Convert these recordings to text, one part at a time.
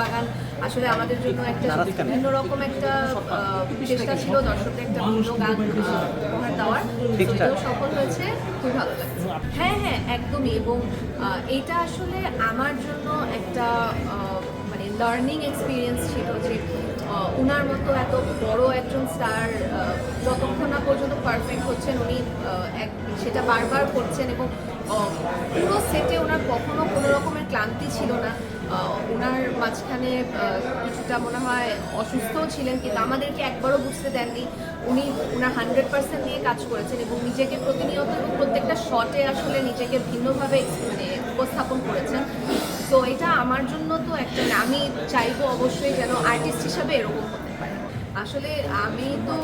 বাগান আসলে আমাদের জন্য একটা ভিন্ন রকম একটা চেষ্টা ছিল দর্শকদের একটা ভিন্ন গান উপহার দেওয়ার। সেটাও সফল হয়েছে খুব ভালো লাগছে। হ্যাঁ হ্যাঁ একদমই। এবং এইটা এটা আসলে আমার জন্য একটা লার্নিং এক্সপিরিয়েন্স ছিল যে উনার মতো এত বড় একজন স্টার যতক্ষণ না পর্যন্ত পারফেক্ট হচ্ছেন, উনি এক, সেটা বারবার করছেন এবং পুরো সেটে ওনার কখনো কোনো রকমের ক্লান্তি ছিল না। ওনার মাঝখানে কিছুটা মনে হয় অসুস্থও ছিলেন, কিন্তু আমাদেরকে একবারও বুঝতে দেননি। উনি ওনার হান্ড্রেড পার্সেন্ট নিয়ে কাজ করেছেন এবং নিজেকে প্রতিনিয়ত প্রত্যেকটা শটে আসলে নিজেকে ভিন্নভাবে মানে উপস্থাপন করেছেন। তো এটা আমার জন্য তো একটা আমি চাইব অবশ্যই যেন আর্টিস্ট হিসাবে এরকম হতে পারে। আসলে আমি তো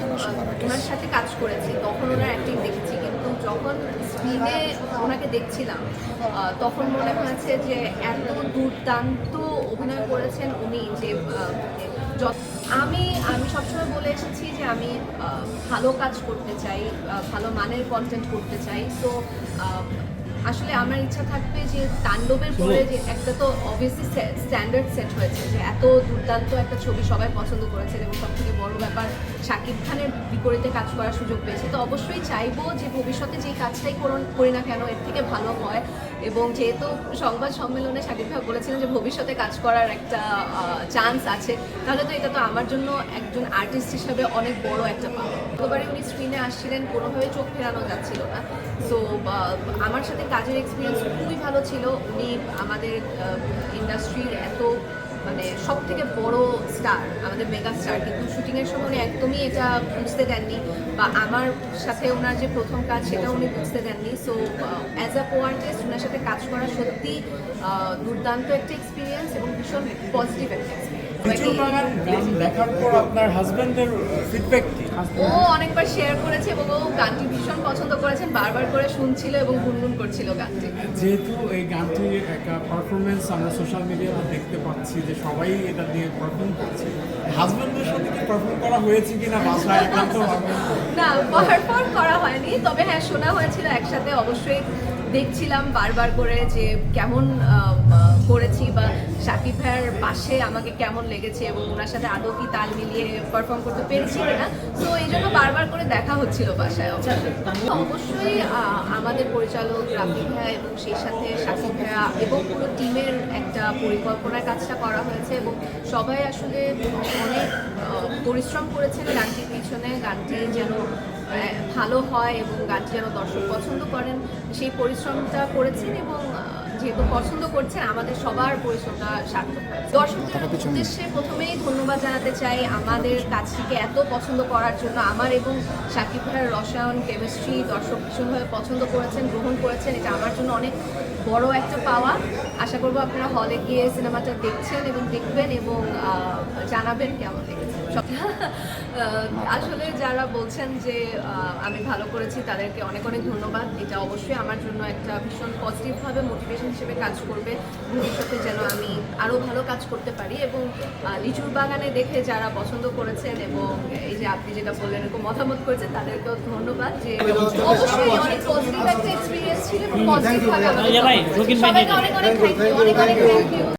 ওনার সাথে কাজ করেছি, তখন ওনার অ্যাক্টিং দেখেছি, কিন্তু যখন স্ক্রিনে ওনাকে দেখছিলাম তখন মনে হয়েছে যে এত দুর্দান্ত অভিনয় করেছেন উনি যে আমি আমি সবসময় বলে এসেছি যে আমি ভালো কাজ করতে চাই ভালো মানের কন্টেন্ট করতে চাই। তো আসলে আমার ইচ্ছা থাকবে যে তাণ্ডবের পরে যে একটা তো অবভিয়াসলি স্ট্যান্ডার্ড সেট হয়েছে, যে এত দুর্দান্ত একটা ছবি সবাই পছন্দ করেছে এবং সব থেকে বড় ব্যাপার শাকিব খানের বিপরীতে কাজ করার সুযোগ পেয়েছে। তো অবশ্যই চাইব যে ভবিষ্যতে যেই কাজটাই করুন- করি না কেন, এর থেকে ভালো হয়। এবং যেহেতু সংবাদ সম্মেলনে শাকিব ভাই বলেছিলেন যে ভবিষ্যতে কাজ করার একটা চান্স আছে, তাহলে তো এটা তো আমার জন্য একজন আর্টিস্ট হিসাবে অনেক বড় একটা পাওয়া। গতবারে উনি স্ক্রিনে আসছিলেন, কোনোভাবে চোখ ফেরানো যাচ্ছিল না। সো আমার সাথে কাজের এক্সপিরিয়েন্স খুবই ভালো ছিল। উনি আমাদের ইন্ডাস্ট্রির এত মানে সব থেকে বড় স্টার আমাদের মেগা স্টার কিন্তু শুটিংয়ের সময় উনি একদমই এটা বুঝতে দেননি বা আমার সাথে ওনার যে প্রথম কাজ সেটা উনি বুঝতে দেননি। So as a co artist ওনার সাথে কাজ করা সত্যি দুর্দান্ত একটা এক্সপিরিয়েন্স এবং ভীষণ পজিটিভ একটা এক্সপিরিয়েন্স লিচু বাগান গান দেখার পর আপনার হাজবেন্ডের ফিডব্যাক কি? ও অনেকবার শেয়ার করেছে এবং ও গানটি ভীষণ পছন্দ করেছেন বারবার করে শুনছিল এবং গুনগুন করছিল গানটি। যেহেতু এই গানটির একটা পারফরমেন্স আমরা সোশ্যাল মিডিয়াতে দেখতে পাচ্ছি যে সবাই এটা নিয়ে পারফর্ম করছে। হাজবেন্ডের সাথে কি পারফর্ম করা হয়েছে কিনা বাসায় একান্ত না পারফর্ম করা হয়নি তবে হ্যাঁ শোনা হয়েছিল একসাথে অবশ্যই দেখছিলাম বারবার করে যে কেমন করেছি বা শাকিব ভাইয়ের পাশে আমাকে কেমন লেগেছে এবং ওনার সাথে আদৌ কি তাল মিলিয়ে পারফর্ম করতে পেরেছি কিনা? তো এই জন্য বারবার করে দেখা হচ্ছিল বাসায় অবশ্যই। আমাদের পরিচালক রাফি ভাইয়া এবং সেই সাথে শাকিব ভাইয়া এবং পুরো টিমের একটা পরিকল্পনার কাজটা করা হয়েছে এবং সবাই আসলে অনেক পরিশ্রম করেছেন গানটির পিছনে। গানটি যেন ভালো হয় এবং গানটি যেন দর্শক পছন্দ করেন। সেই পরিশ্রমটা করেছেন এবং যেহেতু পছন্দ করছেন আমাদের সবার পরিশ্রমটা সার্থক। দর্শকদের উদ্দেশ্যে প্রথমেই ধন্যবাদ জানাতে চাই আমাদের কাজটিকে এত পছন্দ করার জন্য। আমার এবং শাকিব ভাইয়ের রসায়ন কেমিস্ট্রি দর্শক ভীষণভাবে পছন্দ করেছেন গ্রহণ করেছেন। এটা আমার জন্য অনেক বড় একটা পাওয়া। আশা করব আপনারা হলে গিয়ে সিনেমাটা দেখছেন এবং দেখবেন এবং জানাবেন কেমন লেগেছে। আসলে যারা বলছেন যে আমি ভালো করেছি তাদেরকে অনেক অনেক ধন্যবাদ। এটা অবশ্যই আমার জন্য একটা ভীষণ পজিটিভভাবে মোটিভেশন হিসেবে কাজ করবে। ভবিষ্যতে যেন আমি আরও ভালো কাজ করতে পারি এবং লিচুর বাগানে দেখে যারা পছন্দ করেছেন এবং এই যে আপনি যেটা বললেন এরকম মতামত করেছেন তাদেরকেও ধন্যবাদ যে অবশ্যই অনেক পজিটিভ একটা এক্সপিরিয়েন্স ছিল এবং পজিটিভভাবে আমাদের সবাইকে অনেক অনেক থ্যাংক ইউ অনেক অনেক থ্যাংক ইউ